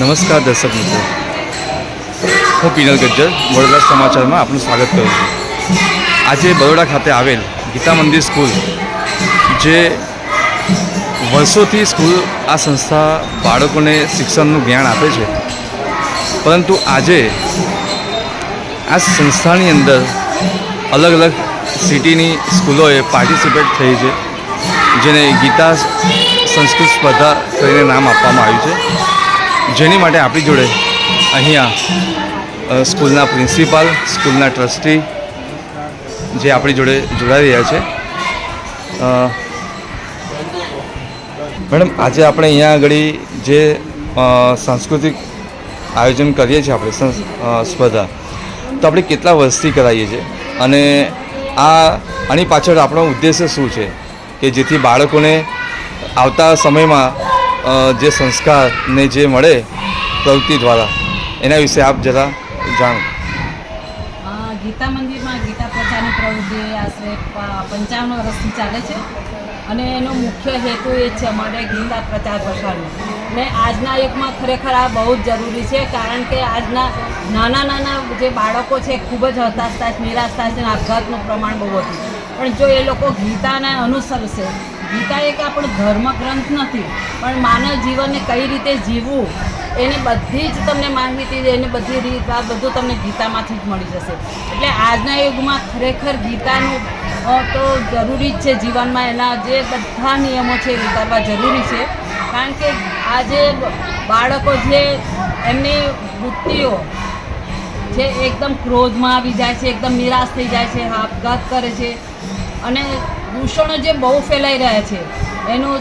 નમસ્કાર દર્શક મિત્રો. હું પિનલ ગજ્જર, વડોદરા સમાચારમાં આપનું સ્વાગત કરું છું. આજે બરોડા ખાતે આવેલ ગીતા મંદિર સ્કૂલ, જે વર્ષોથી સ્કૂલ આ સંસ્થા બાળકોને શિક્ષણનું જ્ઞાન આપે છે. પરંતુ આજે આ સંસ્થાની અંદર અલગ અલગ સિટીની સ્કૂલોએ પાર્ટિસિપેટ થઈ છે, જેને ગીતા સંસ્કૃત સ્પર્ધા કરીને નામ આપવામાં આવ્યું છે. જેની માટે આપણી જોડે અહીંયા સ્કૂલના પ્રિન્સિપાલ, સ્કૂલના ટ્રસ્ટી જે આપણી જોડે જોડાઈ રહ્યા છે. મેડમ, આજે આપણે અહીંયા આગળ જે સાંસ્કૃતિક આયોજન કરીએ છીએ આપણે સ્પર્ધા, તો આપણે કેટલા વર્ષથી કરાવીએ છીએ? અને આ, આની પાછળ આપણો ઉદ્દેશ્ય શું છે? કે જેથી બાળકોને આવતા સમયમાં જે સંસ્કાર ને જે મળે પ્રવૃત્તિ દ્વારા, એના વિશે આપ જરા જાણો. ગીતા મંદિરમાં ગીતા પ્રચારની પ્રવૃત્તિ આશરે પંચાવન વર્ષથી ચાલે છે. અને એનો મુખ્ય હેતુ એ છે અમારે ગીતા પ્રચાર પ્રસારનો. ને આજના યુગમાં ખરેખર આ બહુ જ જરૂરી છે, કારણ કે આજના નાના નાના જે બાળકો છે ખૂબ જ હતાશ નિરાશ થાય છે અને આપઘાતનું પ્રમાણ બહુ હતું. પણ જો એ લોકો ગીતાને અનુસરશે ગીતા એક આપણો ધર્મ ગ્રંથ નથી, પણ માનવ જીવનને કઈ રીતે જીવવું, એની બધી જ તમને માહિતી એને બધી રીત આ બધું તમને ગીતામાંથી જ મળી જશે. એટલે આજના યુગમાં ખરેખર ગીતાનું તો જરૂરી જ છે જીવનમાં, એના જે બધા નિયમો છે એ ઉતારવા જરૂરી છે. કારણ કે આજે બાળકો જે એમની વૃત્તિઓ જે એકદમ ક્રોધમાં આવી જાય છે, એકદમ નિરાશ થઈ જાય છે આપઘાત કરે છે, અને દૂષણો જે બહુ ફેલાઈ રહ્યા છે, એનું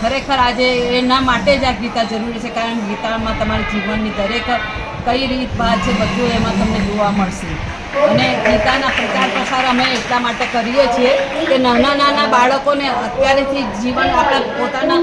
ખરેખર આજે એના માટે જ આ ગીતા જરૂરી છે, કારણ ગીતામાં તમારા જીવનની દરેક કઈ રીત વાત છે, બધું એમાં તમને જોવા મળશે. અને ગીતાના પ્રચાર પ્રસાર અમે એટલા માટે કરીએ છીએ કે નાના નાના બાળકોને અત્યારેથી જીવન આપણા પોતાના,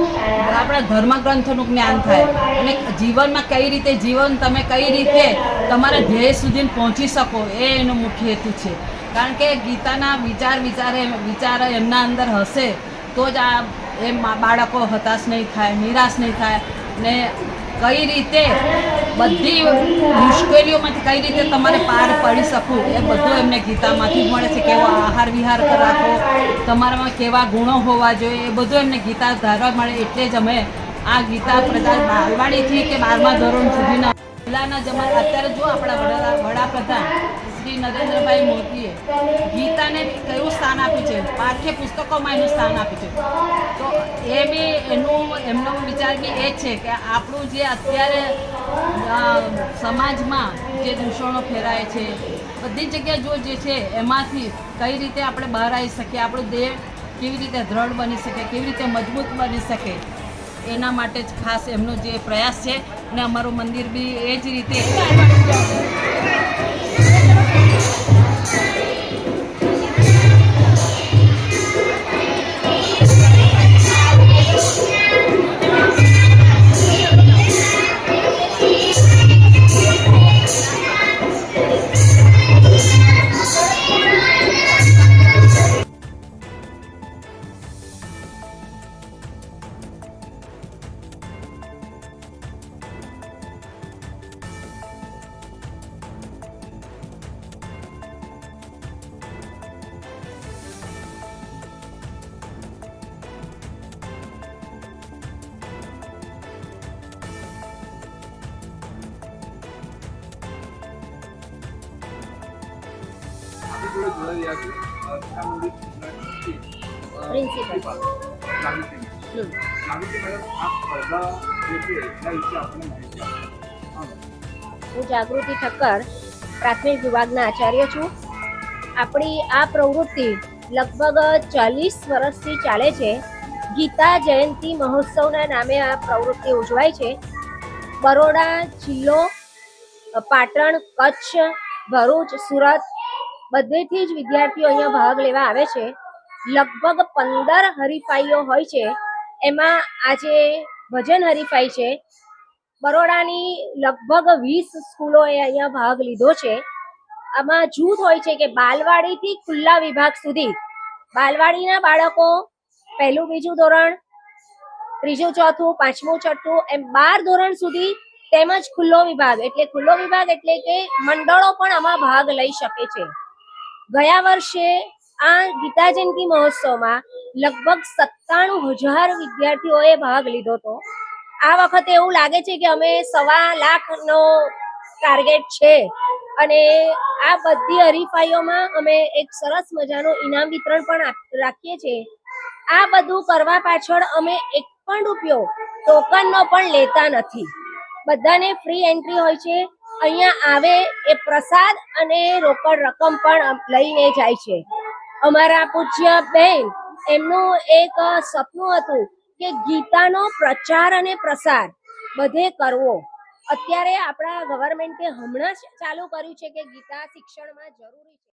આપણા ધર્મગ્રંથોનું જ્ઞાન થાય. અને જીવનમાં કઈ રીતે જીવન તમે કઈ રીતે તમારા ધ્યેય સુધી પહોંચી શકો, એ એનો મુખ્ય હેતુ છે. કારણ કે ગીતાના વિચાર વિચારે વિચાર એમના અંદર હશે, તો જ આ એ બાળકો હતાશ નહીં થાય, નિરાશ નહીં થાય. ને કઈ રીતે બધી મુશ્કેલીઓમાંથી કઈ રીતે તમારે પાર પડી શકું એ બધું એમને ગીતામાંથી મળે છે, કેવો આહાર વિહાર રાખો તમારામાં કેવા ગુણો હોવા જોઈએ, એ બધું એમને ગીતા ધારવા મળે એટલે જ અમે આ ગીતા પ્રધાન બાલવાડીથી કે બારમા ધોરણ સુધીના પહેલાના જમાના, અત્યારે જો આપણા વડા વડાપ્રધાન શ્રી નરેન્દ્રભાઈ મોદીએ ગીતાને કયું સ્થાન આપ્યું છે? પાઠ્ય પુસ્તકોમાં એનું સ્થાન આપ્યું છે. તો એ બી એનું, એમનો વિચાર બી એ છે કે આપણું જે અત્યારે સમાજમાં જે દૂષણો ફેરાય છે, બધી જગ્યાએ જો જે છે એમાંથી કઈ રીતે આપણે બહાર આવી શકીએ, આપણું દેહ કેવી રીતે દ્રઢ બની શકે, કેવી રીતે મજબૂત બની શકે, એના માટે જ ખાસ એમનો જે પ્રયાસ છે. અને અમારું મંદિર બી એ જ રીતે હું જાગૃતિ ઠક્કર, પ્રાથમિક વિભાગના આચાર્ય છું. આપણી આ પ્રવૃત્તિ લગભગ ચાલીસ વર્ષથી ચાલે છે. ગીતા જયંતિ મહોત્સવના નામે આ પ્રવૃત્તિ ઉજવાય છે. બરોડા, જિલ્લો, પાટણ, કચ્છ, ભરૂચ, સુરત બધેથી જ વિદ્યાર્થીઓ અહીંયા ભાગ લેવા આવે છે. લગભગ પંદર હરીફાઈઓ હોય છે. એમાં આજે ભજન હરીફાઈ છે. બરોડાની લગભગ વીસ સ્કૂલોએ અહીંયા ભાગ લીધો છે. આમાં જૂથ હોય છે કે બાલવાડીથી ખુલ્લા વિભાગ સુધી. બાલવાડીના બાળકો પહેલું, બીજું ધોરણ, ત્રીજું, ચોથું, પાંચમું, છઠ્ઠું એમ બાર ધોરણ સુધી તેમજ ખુલ્લો વિભાગ. એટલે ખુલ્લો વિભાગ એટલે કે મંડળો પણ આમાં ભાગ લઈ શકે છે. ગયા વર્ષે આ ગીતા જયંતિ મહોત્સવમાં લગભગ સત્તાણું હજાર વિદ્યાર્થીઓએ ભાગ લીધો હતો. આ વખતે એવું લાગે છે કે અમે સવા લાખનો ટાર્ગેટ છે અને આ બધી હરીફાઈઓમાં અમે એક સરસ મજાનું ઇનામ વિતરણ પણ રાખીએ છીએ. આ બધું કરવા પાછળ અમે એક પણ રૂપિયો ટોકનનો પણ લેતા નથી. બધાને ફ્રી એન્ટ્રી હોય છે. અહીંયા આવે એ પ્રસાદ અને રોકડ રકમ પણ લઈને જાય છે. અમારા પૂજ્ય બેન, એમનું એક સપનું હતું કે ગીતાનો પ્રચાર અને પ્રસાર બધે કરવો. અત્યારે આપણા ગવર્મેન્ટે હમણાં જ ચાલુ કર્યું છે કે ગીતા શિક્ષણમાં જરૂરી છે.